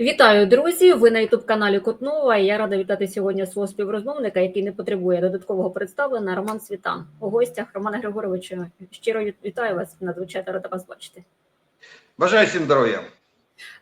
Вітаю, друзі! Ви на youtube каналі Котнова. і Я рада вітати сьогодні свого співрозмовника, який не потребує додаткового представлення. Роман Світан. У гостях Романа Григоровича. Щиро вітаю вас. Надзвичайно рада вас бачити. Бажаю всім здоров'я.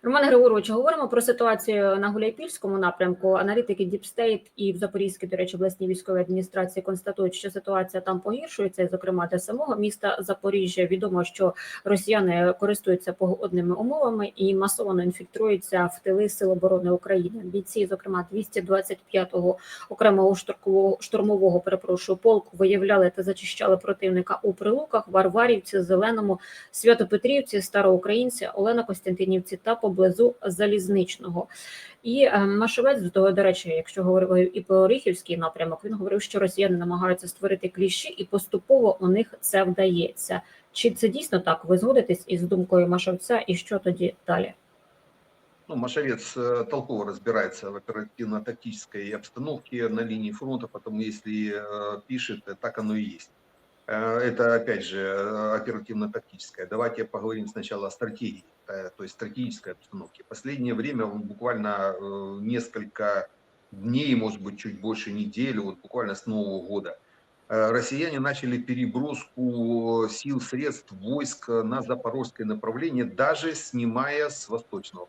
Роман Григорович, говоримо про ситуацію на Гуляйпільському напрямку. Аналітики Діпстейт і в Запорізькій, до речі, обласній військовій адміністрації констатують, що ситуація там погіршується. І, зокрема, для самого міста Запоріжжя відомо, що росіяни користуються погодними умовами і масово інфільтруються в тили Сил оборони України. Бійці, зокрема, 225-го окремого штурмового штурмового перепрошую полку, виявляли та зачищали противника у Прилуках, Варварівці, Зеленому, Свято-Петрівці, Староукраїнці, Олена Костянтинівці та поблизу залізничного. І е, Машовець, до того, до речі, якщо говорив і про Оріхівський напрямок, він говорив, що росіяни намагаються створити кліщі, і поступово у них це вдається. Чи це дійсно так? Ви згодитесь із думкою Машовця, і що тоді далі? Ну, Машевец э, толково разбирается в оперативно-тактической обстановке на линии фронта, потому если э, пишет, э, так оно и есть. Э, Это, опять же, оперативно-тактическое. Давайте поговорим сначала о стратегии, э, то есть стратегической обстановке. Последнее время, буквально э, несколько дней, может быть, чуть больше недели, вот буквально с Нового года, россияне начали переброску сил, средств, войск на запорожское направление, даже снимая с восточного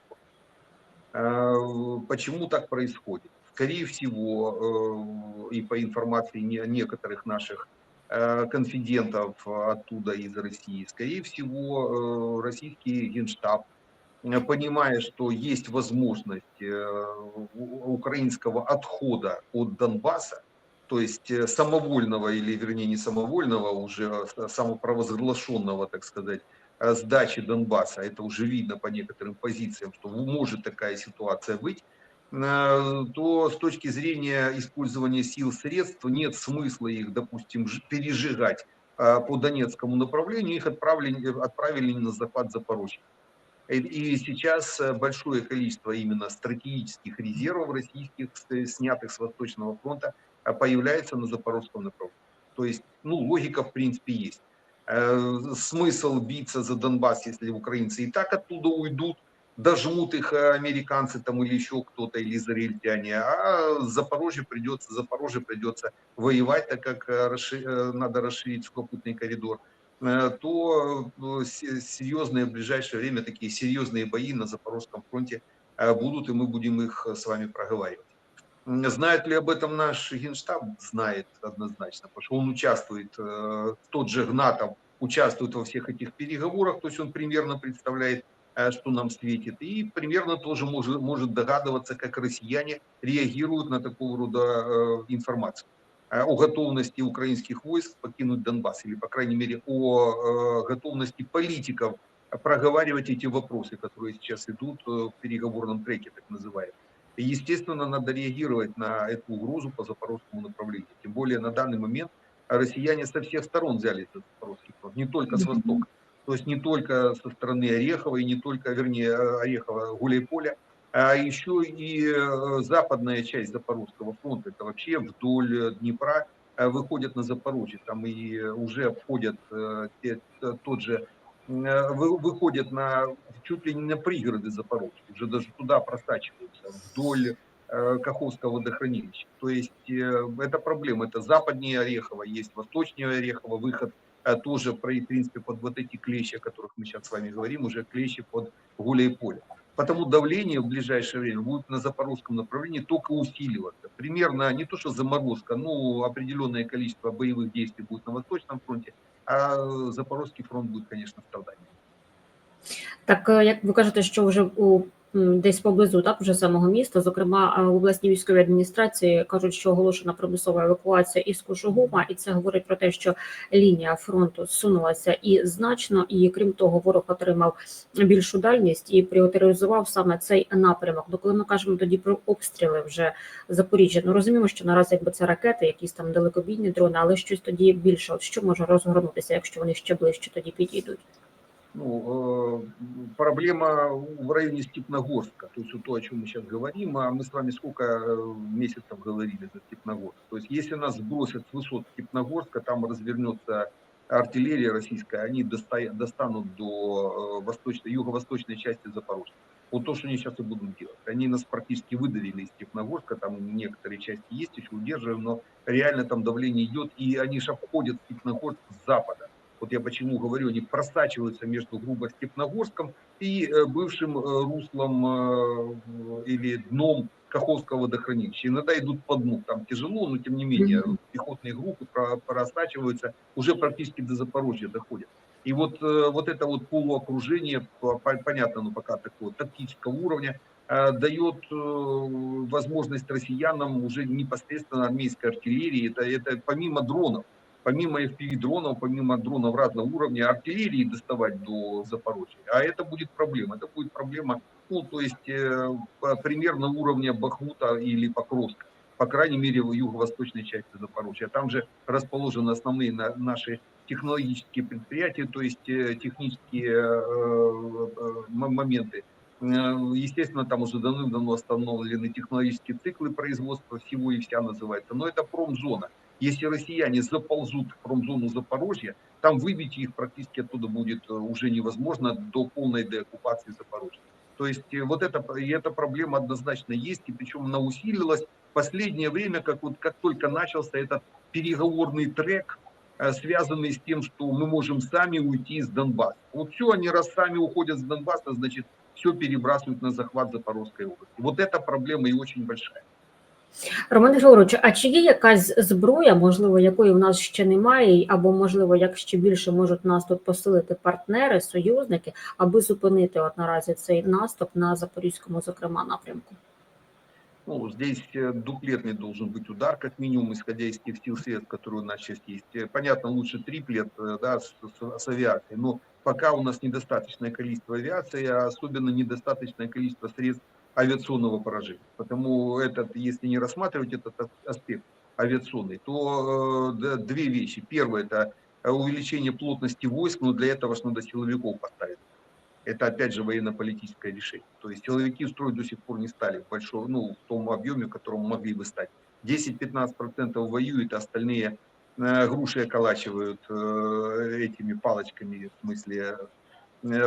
фронта. Почему так происходит? Скорее всего, и по информации не- некоторых наших конфидентов оттуда из России, скорее всего, э, российский генштаб, э, понимая, что есть возможность э, украинского отхода от Донбасса, то есть э, самовольного или, вернее, не самовольного, уже самопровозглашенного, так сказать, э, сдачи Донбасса, это уже видно по некоторым позициям, что может такая ситуация быть, э, то с точки зрения использования сил, средств нет смысла их, допустим, пережигать э, по Донецкому направлению, их отправили, отправили на захват Запорожья. И- сейчас э, большое количество именно стратегических резервов российских, снятых с Восточного фронта, э, появляется на Запорожском направлении. То есть, ну, логика в принципе есть. Э, Смысл биться за Донбасс, если украинцы и так оттуда уйдут, дожмут их э, американцы там или еще кто-то, или израильтяне, а Запорожье придется, Запорожье придется воевать, так как э, э, надо расширить сухопутный коридор, то се- серьезные в ближайшее время такие серьезные бои на Запорожском фронте будут, и мы будем их с вами проговаривать. Знает ли об этом наш генштаб? Знает однозначно, потому что он участвует, тот же Гнатов участвует во всех этих переговорах, то есть он примерно представляет, что нам светит, и примерно тоже может, может догадываться, как россияне реагируют на такого рода э, информацию э, о готовности украинских войск покинуть Донбасс, или, по крайней мере, о э, готовности политиков проговаривать эти вопросы, которые сейчас идут э, в переговорном треке, так называемом. И, естественно, надо реагировать на эту угрозу по запорожскому направлению. Тем более на данный момент россияне со всех сторон взялись за запорожский фронт, не только с востока. То есть не только со стороны Орехова, и не только, вернее, Орехова, Гуляйполя, а еще и э, западная часть Запорожского фронта, это вообще вдоль э, Днепра э, выходят на Запорожье, там и уже входят э, те- т- тот же, вы- выходят на чуть ли не на пригороды Запорожья, уже даже туда просачиваются, вдоль Каховского водохранилища. То есть это проблема, это западнее Орехова, есть восточнее Орехова, выход тоже, в принципе, под вот эти клещи, о которых мы сейчас с вами говорим, уже клещи под Гуляйполе. Потому давление в ближайшее время будет на запорожском направлении только усиливаться. Примерно не то, что заморозка, но определенное количество боевых действий будет на Восточном фронте, а Запорожский фронт будет, конечно, страдать. Так е, як ви кажете, що вже у десь поблизу, так вже самого міста, зокрема е, в обласній військовій адміністрації кажуть, що оголошена примусова евакуація із Кушугума, і це говорить про те, що лінія фронту зсунулася і значно, і крім того, ворог отримав більшу дальність і пріоритизував саме цей напрямок. То коли ми кажемо тоді про обстріли вже Запоріжжя, ну розуміємо, що наразі якби це ракети, якісь там далекобійні дрони, але щось тоді більше. От що може розгорнутися, якщо вони ще ближче тоді підійдуть? Ну, э, проблема в районе Степногорска, то есть то, о чем мы сейчас говорим, а мы с вами сколько э, месяцев говорили за Степногорск. То есть если нас сбросят с высот Степногорска, там развернется артиллерия российская, они доста- достанут до э, восточной, юго-восточной части Запорожья. Вот то, что они сейчас и будут делать. Они нас практически выдавили из Степногорска, там некоторые части есть, еще удерживаем, но реально там давление идет, и они же обходят Степногорск с запада. Вот я почему говорю, они просачиваются между грубо Степногорском и э, бывшим э, руслом э, или дном Каховского водохранилища. Иногда идут по дну, там тяжело, но тем не менее пехотные группы про- просачиваются, уже практически до Запорожья доходят. И вот, вот это вот полуокружение, по- по- понятно, ну пока такого тактического уровня, дает возможность россиянам уже непосредственно армейской артиллерии, это, это помимо дронов, помимо FPV-дронов, помимо дронов разного уровня, артиллерии доставать до Запорожья. А это будет проблема. Это будет проблема, ну, то есть э, примерно уровня Бахмута или Покровска. По крайней мере, в юго-восточной части Запорожья. Там же расположены основные на- наши технологические предприятия, то есть э, технические э, э, моменты. Э, Естественно, там уже давным-давно остановлены технологические циклы производства всего и вся называется. Но это промзона. Если россияне заползут в промзону Запорожья, там выбить их практически оттуда будет э, уже невозможно до полной деоккупации Запорожья. То есть э, вот это, и эта проблема однозначно есть, и причем она усилилась в последнее время, как, вот, как только начался этот переговорный трек, э, связанный с тем, что мы можем сами уйти из Донбасса. Вот все, они раз сами уходят с Донбасса, значит, все перебрасывают на захват Запорожской области. Вот эта проблема и очень большая. Роман Григорович, а чи є якась зброя, можливо, якої в нас ще немає, або можливо, як ще більше можуть нас тут посилити партнери, союзники, аби зупинити от наразі цей наступ на запорізькому, зокрема, напрямку? Ну, здесь э, дуплетный должен быть удар, как минимум, исходя из тех сил средств, которые у нас сейчас есть. Э, Понятно, лучше триплет э, да, с, с- с авиацией, но пока у нас недостаточное количество авиации, а особенно недостаточное количество средств авиационного поражения. Потому этот, если не рассматривать этот ас- аспект авиационный, то э, две вещи. Первое – это э, увеличение плотности войск, но для этого ж надо силовиков поставить. Это опять же военно-политическое решение. То есть силовики строить до сих пор не стали в большом, ну, в том объеме, в котором могли бы стать. 10-15% воюют, а остальные э, груши околачивают э, этими палочками, в смысле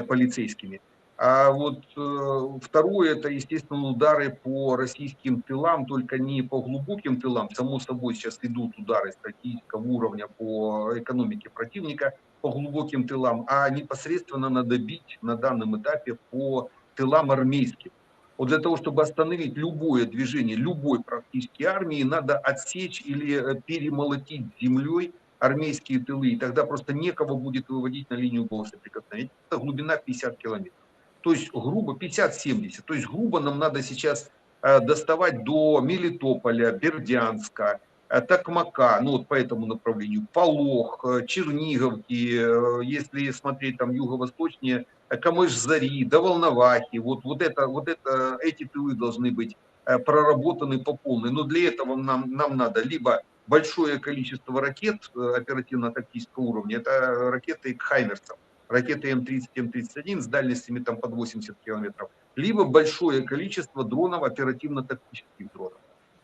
полицейскими. А вот э, второе, это, естественно, удары по российским тылам, только не по глубоким тылам. Само собой, сейчас идут удары стратегического уровня по экономике противника, по глубоким тылам, а непосредственно надо бить на данном этапе по тылам армейским. Вот для того, чтобы остановить любое движение любой практически армии, надо отсечь или э, перемолотить землей армейские тылы, и тогда просто некого будет выводить на линию боевого соприкосновения. Это глубина 50 километров. То есть грубо 50-70. То есть грубо нам надо сейчас э, доставать до Мелитополя, Бердянска, э, Токмака, ну вот по этому направлению, Полох, э, Черниговки, если смотреть там юго-восточнее, Камыш-Зари, до Волновахи, вот, вот, это, вот это, эти тылы должны быть проработаны по полной. Но для этого нам, нам надо либо большое количество ракет оперативно-тактического уровня, это ракеты к Хаймерсам, ракеты М-30, М-31 с дальностями там под 80 километров, либо большое количество дронов, оперативно-тактических дронов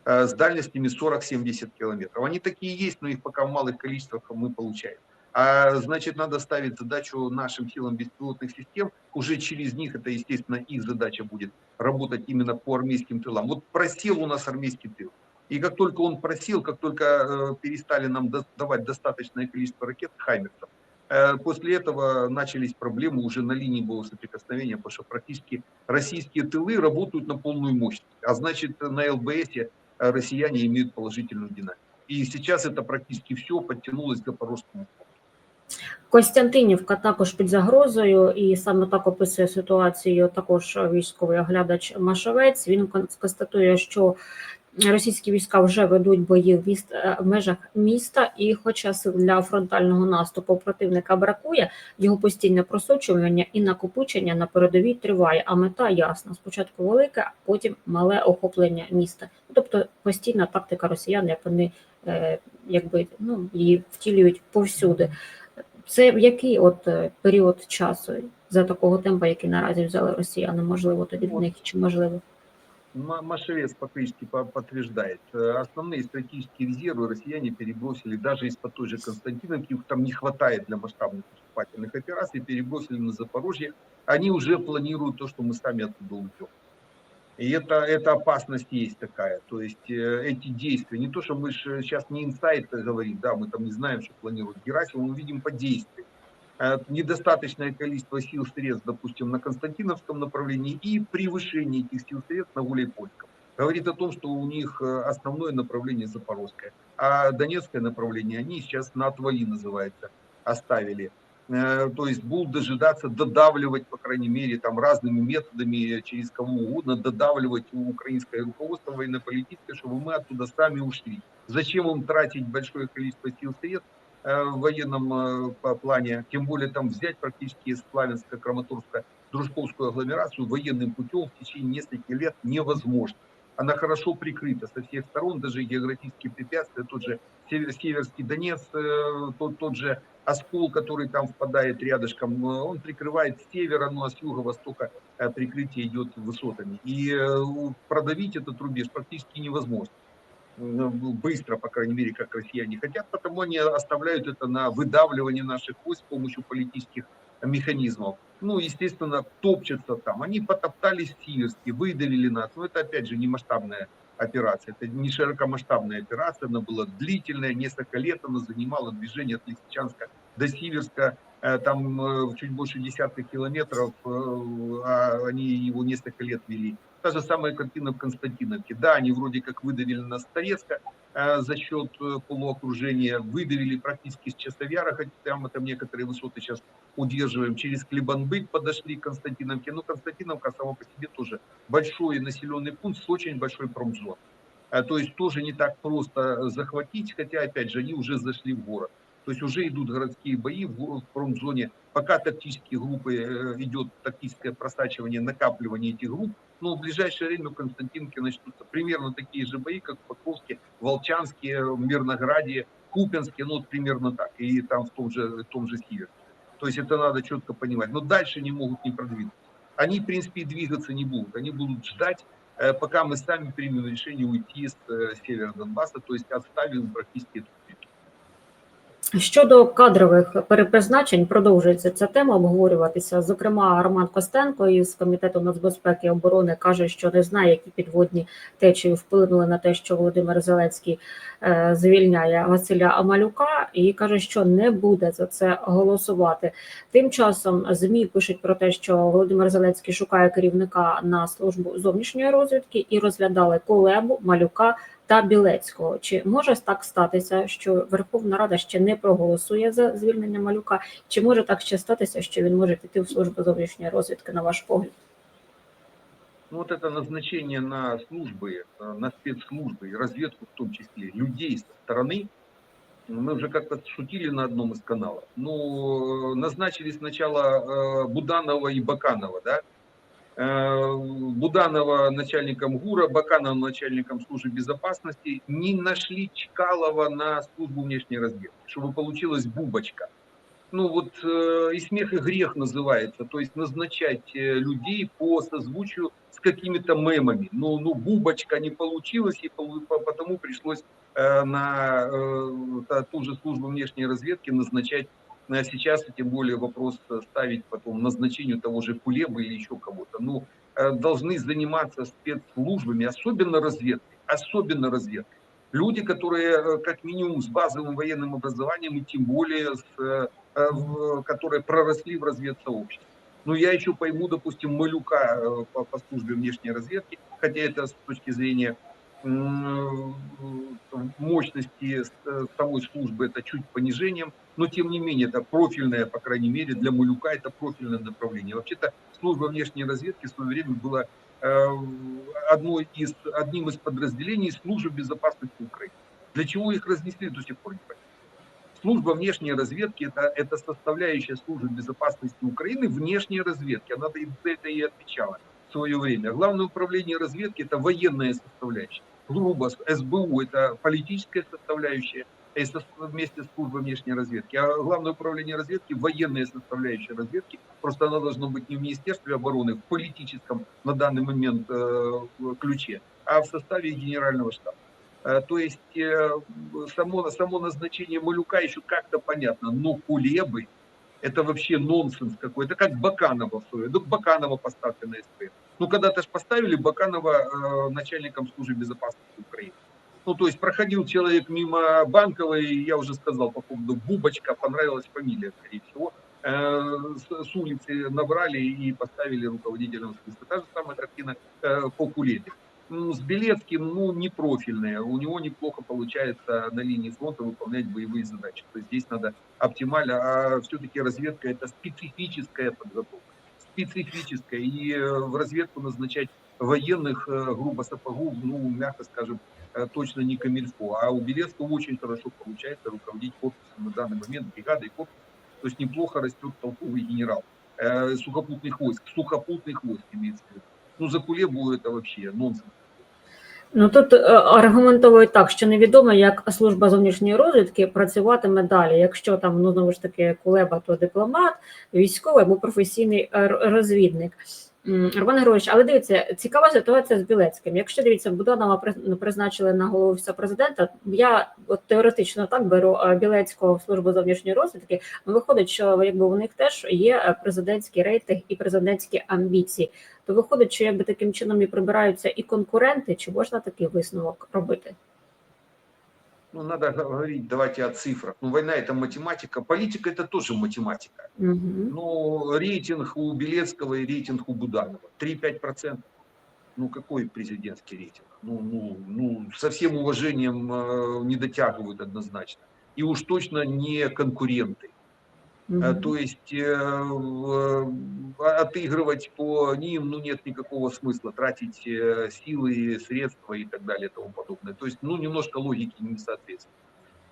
э, с дальностями 40-70 километров. Они такие есть, но их пока в малых количествах мы получаем. А значит, надо ставить задачу нашим силам беспилотных систем. Уже через них, это, естественно, их задача будет работать именно по армейским тылам. Вот просел у нас армейский тыл. И как только он просел, как только э, перестали нам давать достаточное количество ракет Хаймерсов, после этого начались проблемы уже на линии боевого соприкосновения, потому что практически российские тылы работают на полную мощность. А значит, на ЛБС э, россияне имеют положительную динамику. И сейчас это практически все подтянулось к Запорожскому фронту. Костянтинівка також під загрозою, і саме так описує ситуацію також військовий оглядач Машовець. Він кон- констатує, що російські війська вже ведуть бої в, міст, е, в межах міста, і хоча сил для фронтального наступу противника бракує, його постійне просочування і накопичення на передовій триває. А мета ясна: спочатку велике, а потім мале охоплення міста. Тобто постійна тактика росіян, як вони е, якби ну її втілюють повсюди. Це в який от е, період часу за такого темпу, який наразі взяли росіяни, можливо, тоді в них чи можливо? Ма- Машевец фактически по- подтверждает. Э, Основные стратегические резервы россияне перебросили даже из-под той же Константиновки, их там не хватает для масштабных наступательных операций, перебросили на Запорожье. Они уже планируют то, что мы сами оттуда уйдем. И это, это опасность есть такая. То есть э, эти действия, не то, что мы же сейчас не инсайт говорим, да, мы там не знаем, что планирует Герасимов, мы видим по действиям. Э, Недостаточное количество сил средств, допустим, на Константиновском направлении и превышение этих сил средств на Гуляйпольском. Говорит о том, что у них э, основное направление Запорожское, а Донецкое направление они сейчас на отвали называется, оставили. Э, То есть будут дожидаться, додавливать, по крайней мере, там разными методами, через кого угодно, додавливать украинское руководство военно-политическое, чтобы мы оттуда сами ушли. Зачем им тратить большое количество сил средств в военном э, плане, тем более там взять практически из Славянска, Краматорска, Дружковскую агломерацию военным путем в течение нескольких лет невозможно. Она хорошо прикрыта со всех сторон, даже географические препятствия, тот же Север- Северский Донец, э, тот, тот же Оскол, который там впадает рядышком, э, он прикрывает с севера, ну а с юго-востока э, прикрытие идет высотами. И э, продавить этот рубеж практически невозможно. Ну, Быстро, по крайней мере, как россияне хотят, потому они оставляют это на выдавливание наших войск с помощью политических механизмов. Ну, естественно, топчутся там. Они потоптались в Сиверске, нас. Но это, опять же, не масштабная операция. Это не широкомасштабная операция, она была длительная, несколько лет она занимала движение от Лисичанска до Сиверска, Э, там э, чуть больше десятка километров, э, а они его несколько лет вели. Та же самая картина в Константиновке. Да, они вроде как выдавили нас Торецка э, за счет э, полуокружения, выдавили практически с Часовяра, хотя там, там некоторые высоты сейчас удерживаем. Через Клебанбык подошли к Константиновке. Но Константиновка сама по себе тоже большой населенный пункт с очень большой промзоной. А, То есть тоже не так просто захватить, хотя, опять же, они уже зашли в город. То есть уже идут городские бои в промзоне. Пока тактические группы э, идет тактическое просачивание, накапливание этих групп, но в ближайшее время в Константинке начнутся примерно такие же бои, как в Покровске, Волчанске, Мирнограде, Купинске, ну вот примерно так, и там в том же, в том же Севере. То есть это надо четко понимать. Но дальше не могут не продвинуться. Они, в принципе, двигаться не будут. Они будут ждать, э, пока мы сами примем решение уйти с э, севера Донбасса, то есть оставим практически эту. Щодо кадрових перепризначень, продовжується ця тема обговорюватися. Зокрема, Роман Костенко із комітету нацбезпеки і оборони каже, що не знає, які підводні течії вплинули на те, що Володимир Зеленський е, звільняє Василя Амалюка, і каже, що не буде за це голосувати. Тим часом змі пишуть про те, що Володимир Зеленський шукає керівника на службу зовнішньої розвідки і розглядали Колебу, Малюка та Білецького. Чи може так статися, що Верховна Рада ще не проголосує за звільнення малюка? Чи може так ще статися, що він може піти в службу зовнішньої розвідки, на ваш погляд? Ну, вот это назначение на службы, э, на спецслужбы и разведку в том числе людей со стороны, мы уже как-то шутили на одном из каналов. Ну, э, назначили сначала э, Буданова и Баканова, да? Э, Буданова начальником ГУРа, Баканова начальником службы безопасности, не нашли Чкалова на службу внешней разведки, чтобы получилась бубочка. Ну вот э, и смех, и грех называется, то есть назначать э, людей по созвучию с какими-то мемами. Ну, ну бубочка не получилось, и потому пришлось на ту же службу внешней разведки назначать сейчас, тем более вопрос э, ставить потом назначению того же Кулебы или еще кого-то. Ну, э, должны заниматься спецслужбами, особенно разведкой, особенно разведкой. Люди, которые э, как минимум с базовым военным образованием и тем более с, которые проросли в разведсообществе. Ну, я еще пойму, допустим, Малюка по, по службе внешней разведки, хотя это с точки зрения мощности самой службы это чуть понижением, но тем не менее это профильное, по крайней мере, для Малюка это профильное направление. Вообще-то служба внешней разведки в свое время была э, одной из, одним из подразделений службы безопасности Украины. Для чего их разнесли, до сих пор не понятно. Служба внешней разведки это, это составляющая службы безопасности Украины внешней разведки. Она за это и отвечала в свое время. Главное управление разведки это военная составляющая. Грубо, СБУ это политическая составляющая, вместе с службой внешней разведки. А главное управление разведки, военная составляющая разведки, просто она должна быть не в Министерстве обороны, в политическом на данный момент э, ключе, а в составе генерального штаба. Э, То есть э, само, само назначение Малюка еще как-то понятно, но Кулебы это вообще нонсенс какой-то, как Баканова в свое. Ну, Баканова поставьте на СП. Ну, когда-то же поставили Баканова э, начальником службы безопасности Украины. Ну, то есть проходил человек мимо Банковой, я уже сказал по поводу Бубочка, понравилась фамилия, скорее всего. Э, С, улицы набрали и поставили руководителем списка. Та же самая картина э, по Кулебе. Ну, С Белецким, ну, не профильные. У него неплохо получается на линии фронта выполнять боевые задачи. То есть здесь надо оптимально, а все-таки разведка это специфическая подготовка. Специфическая. И э, в разведку назначать военных, грубо сапогов, ну, мягко скажем, точно не камильфо. А у Белецкого очень хорошо получается руководить корпусом на данный момент, бригадой корпуса. То есть неплохо растет толковый генерал э, сухопутных войск, сухопутных войск имеется в виду. Ну, за Кулебу это вообще нонсенс. Ну тут е, аргументовують так, що невідомо, як служба зовнішньої розвідки працюватиме далі. Якщо там ну знову ж таки Кулеба, то дипломат, військовий або професійний е, р- розвідник. Роман Григорович, але дивіться, цікава ситуація з Білецьким. Якщо дивіться, Буданова ну, призначили на голову президента, я от теоретично так беру е, Білецького в службу зовнішньої розвідки. Ну, виходить, що якби у них теж є е, президентський рейтинг і президентські амбіції. То виходить, що якби таким чином і прибираються і конкуренти, чи можна такий висновок робити? Ну, надо говорить, давайте о цифрах. Ну, война это математика, политика это тоже математика. Угу. Ну, рейтинг у Белецкого и рейтинг у Буданова 3-5%. Ну, какой президентский рейтинг? Ну, ну, ну, со всем уважением э, не дотягивают однозначно. И уж точно не конкуренты. Э, То есть э, э, отыгрывать по ним, ну, нет никакого смысла, тратить э, силы, средства и так далее и тому подобное. То есть, ну, немножко логики не соответствует.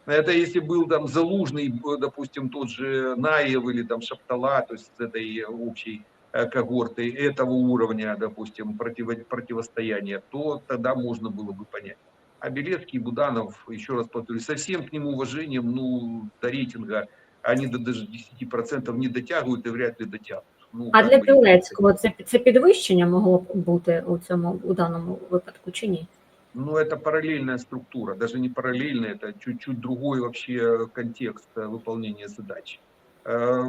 Это если был там Залужный, допустим, тот же Наев или там Шаптала, то есть с этой общей когорты этого уровня, допустим, противо- противостояния, то тогда можно было бы понять. А Белецкий, Буданов, еще раз повторюсь, со всем к нему уважением, ну, до рейтинга они до даже 10% не дотягивают и вряд ли дотягнут. Ну, А как для бы, Білецького це, це підвищення могло б бути у цьому у даному випадку чи ні? Ну, это параллельная структура, даже не параллельная, это чуть-чуть другой вообще контекст э, выполнения задач. Э,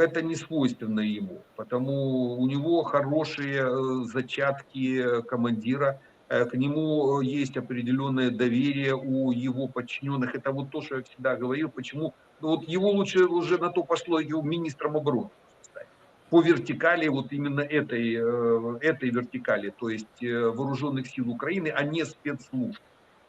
Это не свойственно ему, потому у него хорошие э, зачатки командира, э, к нему есть определенное доверие у его подчиненных. Это вот то, что я всегда говорил, почему ну, вот его лучше уже на то пошло его министром обороны по вертикали вот именно этой, э, этой вертикали, то есть э, вооруженных сил Украины, а не спецслужб.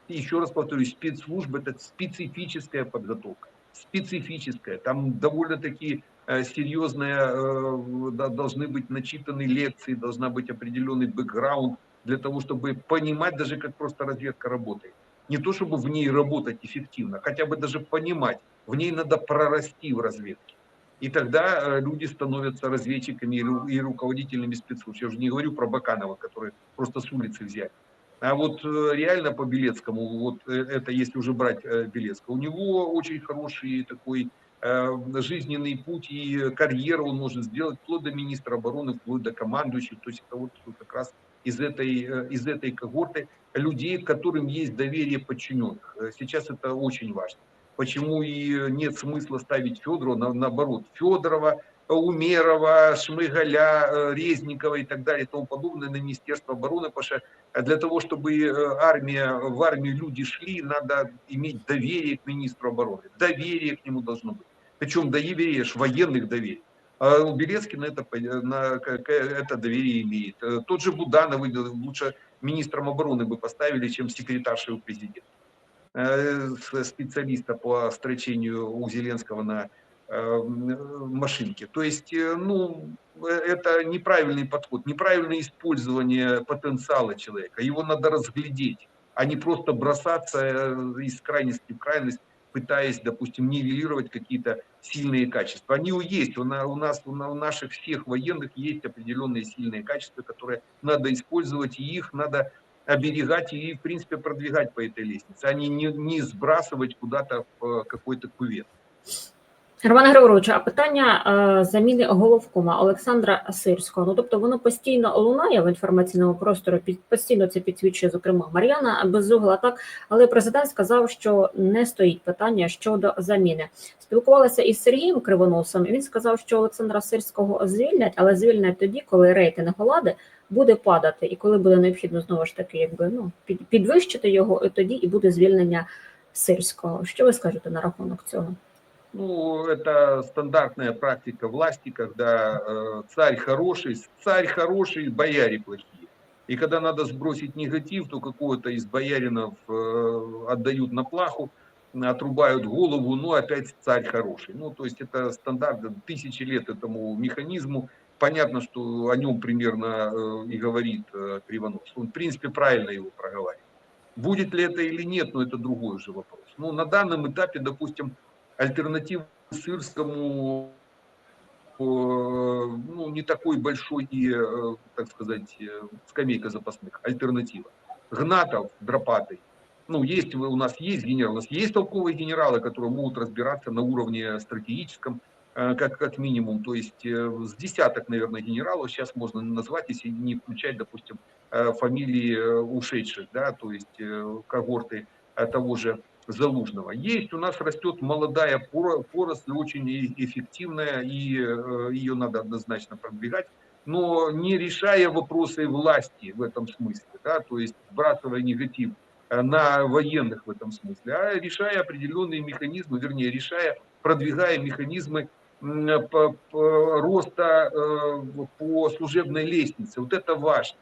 И еще раз повторюсь, спецслужбы это специфическая подготовка, специфическая. Там довольно-таки э, серьезные должны быть начитаны лекции, должна быть определенный бэкграунд для того, чтобы понимать даже, как просто разведка работает. Не то, чтобы в ней работать эффективно, хотя бы даже понимать, в ней надо прорасти в разведке. И тогда э, люди становятся разведчиками и ру- и руководителями спецслужб. Я уже не говорю про Баканова, который просто с улицы взять. А вот э, реально по Белецкому, вот э, это если уже брать Белецкого, у него очень хороший такой жизненный путь и карьеру он может сделать вплоть до министра обороны, вплоть до командующих. То есть это вот как раз из этой, из этой когорты людей, которым есть доверие подчиненных. Сейчас это очень важно. Почему и нет смысла ставить Федорова, на- наоборот, Федорова, Умерова, Шмыгаля, э, Резникова и так далее и тому подобное на Министерство обороны, потому что для того, чтобы э, армия, в армию люди шли, надо иметь доверие к министру обороны. Доверие к нему должно быть. Причем доверие военных доверий. А у Белецкина это, на, это доверие имеет. Э, Тот же Буданов лучше министром обороны бы поставили, чем секретаршей у президента. Э, Специалиста по строчению у Зеленского на э, машинке. То есть, э, ну, это неправильный подход, неправильное использование потенциала человека. Его надо разглядеть, а не просто бросаться из крайности в крайность, пытаясь, допустим, нивелировать какие-то сильные качества. Они есть, у на- у нас, у на- у наших всех военных есть определенные сильные качества, которые надо использовать, и их надо оберегать и, в принципе, продвигать по этой лестнице, а не, не, не сбрасывать куда-то в э, какой-то кувет. Романе Григоровичу, а питання е, заміни головкома Олександра Сирського. Ну тобто воно постійно лунає в інформаційному просторі, під постійно це підсвічує, зокрема Мар'яна Безугла. Так, але президент сказав, що не стоїть питання щодо заміни. Спілкувалася із Сергієм Кривоносом. і Він сказав, що Олександра Сирського звільнять, але звільнять тоді, коли рейтинг влади буде падати, і коли буде необхідно знову ж таки, якби ну під, підвищити його, і тоді і буде звільнення Сирського. Що ви скажете на рахунок цього? Ну, это стандартная практика власти, когда э, царь хороший, царь хороший, бояре плохие. И когда надо сбросить негатив, то какого-то из бояринов э, отдают на плаху, отрубают голову, ну опять царь хороший. Ну, то есть это стандарт, тысячи лет этому механизму. Понятно, что о нем примерно э, и говорит э, Кривонос. Он, в принципе, правильно его проговаривает. Будет ли это или нет, но это другой уже вопрос. Ну, на данном этапе, допустим, альтернатива Сырскому э, ну, не такой большой так сказать, скамейка запасных, альтернатива. Гнатов, Дропатый. Ну, есть у нас есть генерал, у нас есть толковые генералы, которые могут разбираться на уровне стратегическом, как, как минимум. То есть с десяток, наверное, генералов сейчас можно назвать, если не включать, допустим, фамилии ушедших, да, то есть когорты того же Залужного. Есть, у нас растет молодая поросль, очень эффективная, и э, ее надо однозначно продвигать, но не решая вопросы власти в этом смысле, да, то есть сбрасывая негатив э, на военных в этом смысле, а решая определенные механизмы, вернее, решая, продвигая механизмы роста э, по служебной лестнице. Вот это важно.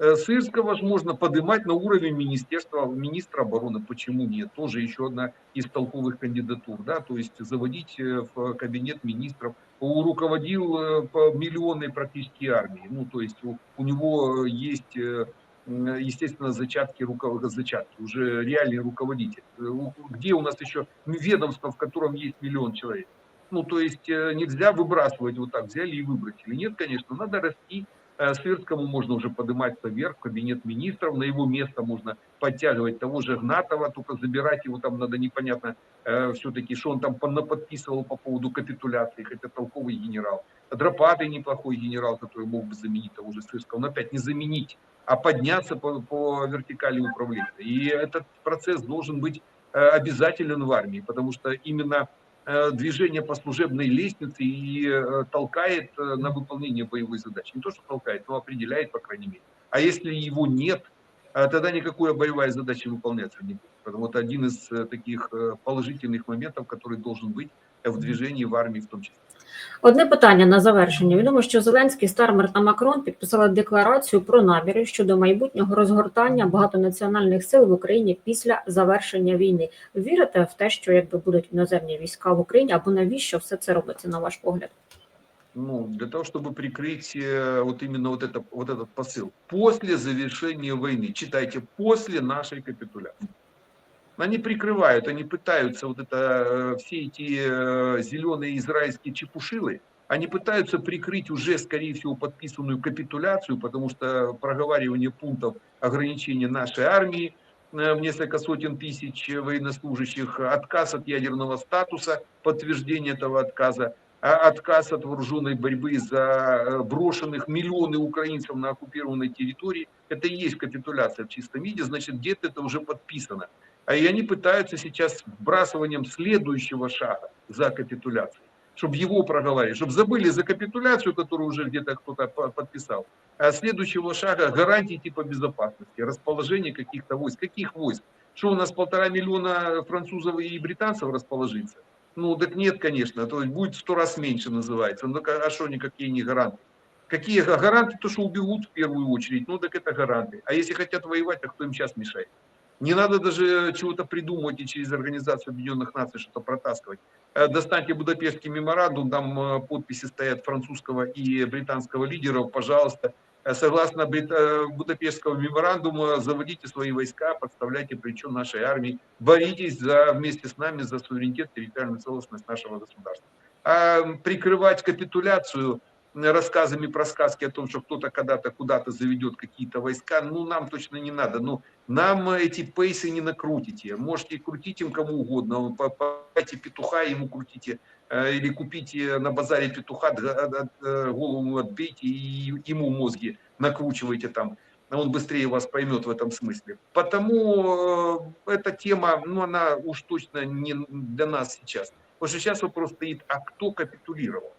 Э, Сырского же можно поднимать на уровень министерства, министра обороны. Почему нет? Тоже еще одна из толковых кандидатур. Да? То есть заводить э, в кабинет министров. Руководил э, по миллионной практически армии. Ну, то есть у, у него есть, естественно, зачатки, руков... зачатки, уже реальный руководитель. Где у нас еще ведомство, в котором есть миллион человек? Ну, то есть нельзя выбрасывать вот так, взяли и выбросили. Нет, конечно, надо расти Э, Свердскому можно уже подниматься вверх, в кабинет министров, на его место можно подтягивать того же Гнатова, только забирать его там надо непонятно э, все-таки, что он там подписывал по поводу капитуляции, хотя толковый генерал. Дропатый неплохой генерал, который мог бы заменить того же Свердского, но опять не заменить, а подняться по, по вертикали управления. И этот процесс должен быть э, обязателен в армии, потому что именно Э, движение по служебной лестнице и э, толкает э, на выполнение боевой задачи. Не то, что толкает, но определяет, по крайней мере. А если его нет, тогда никакая боевая задача выполняться не будет. Потому что один из таких положительных моментов, который должен быть в движении в армии в том числе. Одне питання на завершення. Відомо, що Зеленський, Стармер та Макрон підписали декларацію про наміри щодо майбутнього розгортання багатонаціональних сил в Україні після завершення війни. Вірите в те, що якби будуть іноземні війська в Україні, або навіщо все це робиться, на ваш погляд? Ну, для того, чтобы прикрыть э, вот именно вот, это, вот этот посыл. После завершения войны, читайте, после нашей капитуляции. Они прикрывают, они пытаются вот это, э, все эти э, зеленые израильские чепушилы, они пытаются прикрыть уже, скорее всего, подписанную капитуляцию, потому что проговаривание пунктов ограничения нашей армии э, в несколько сотен тысяч военнослужащих, отказ от ядерного статуса, подтверждение этого отказа, а отказ от вооруженной борьбы за брошенных миллионы украинцев на оккупированной территории, это и есть капитуляция в чистом виде, значит, где-то это уже подписано. А и они пытаются сейчас вбрасыванием следующего шага за капитуляцией, чтобы его проговорили, чтобы забыли за капитуляцию, которую уже где-то кто-то подписал, а следующего шага гарантии типа безопасности, расположение каких-то войск. Каких войск? Что у нас полтора миллиона французов и британцев расположится? Ну, так нет, конечно, то есть будет сто раз меньше называется. Ну, а что никакие не гаранты? Какие гаранты? То, что убегут в первую очередь, ну, так это гаранты. А если хотят воевать, то кто им сейчас мешает? Не надо даже чего-то придумывать и через Организацию Объединенных Наций что-то протаскивать. Э, достаньте Будапештский меморандум, там э, подписи стоят французского и британского лидеров, пожалуйста. Э, согласно Будапештского меморандума, заводите свои войска, подставляйте причем нашей армии, боритесь за, вместе с нами за суверенитет, территориальную целостность нашего государства. А прикрывать капитуляцию рассказами про сказки о том, что кто-то когда-то куда-то заведет какие-то войска, ну, нам точно не надо. Ну, нам эти пейсы не накрутите. Можете крутить им кому угодно. Покупайте петуха, ему крутите. Э, Или купите на базаре петуха, д- д- голову отбейте и ему мозги накручивайте там. Он быстрее вас поймет в этом смысле. Потому э, эта тема, ну, она уж точно не для нас сейчас. Потому что сейчас вопрос стоит, а кто капитулировал?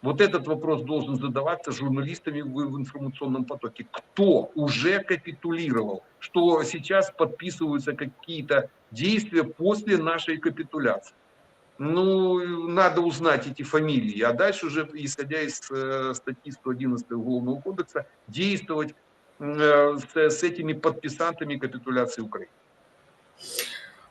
Вот этот вопрос должен задаваться журналистами в, информационном потоке. Кто уже капитулировал? Что сейчас подписываются какие-то действия после нашей капитуляции? Ну, надо узнать эти фамилии, а дальше уже, исходя из э, статьи 111 Уголовного кодекса, действовать э, с, с этими подписантами капитуляции Украины.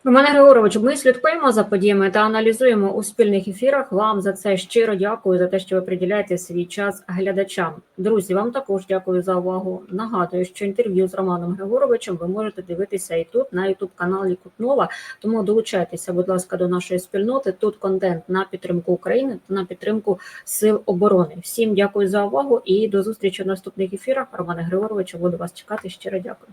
Романе Григоровичу, ми слідкуємо за подіями та аналізуємо у спільних ефірах. Вам за це щиро дякую за те, що ви приділяєте свій час глядачам. Друзі, вам також дякую за увагу. Нагадую, що інтерв'ю з Романом Григоровичем ви можете дивитися і тут на youtube каналі Кутнова. Тому долучайтеся, будь ласка, до нашої спільноти. Тут контент на підтримку України та на підтримку сил оборони. Всім дякую за увагу і до зустрічі в наступних ефірах. Романе Григоровичу, буду вас чекати. Щиро дякую.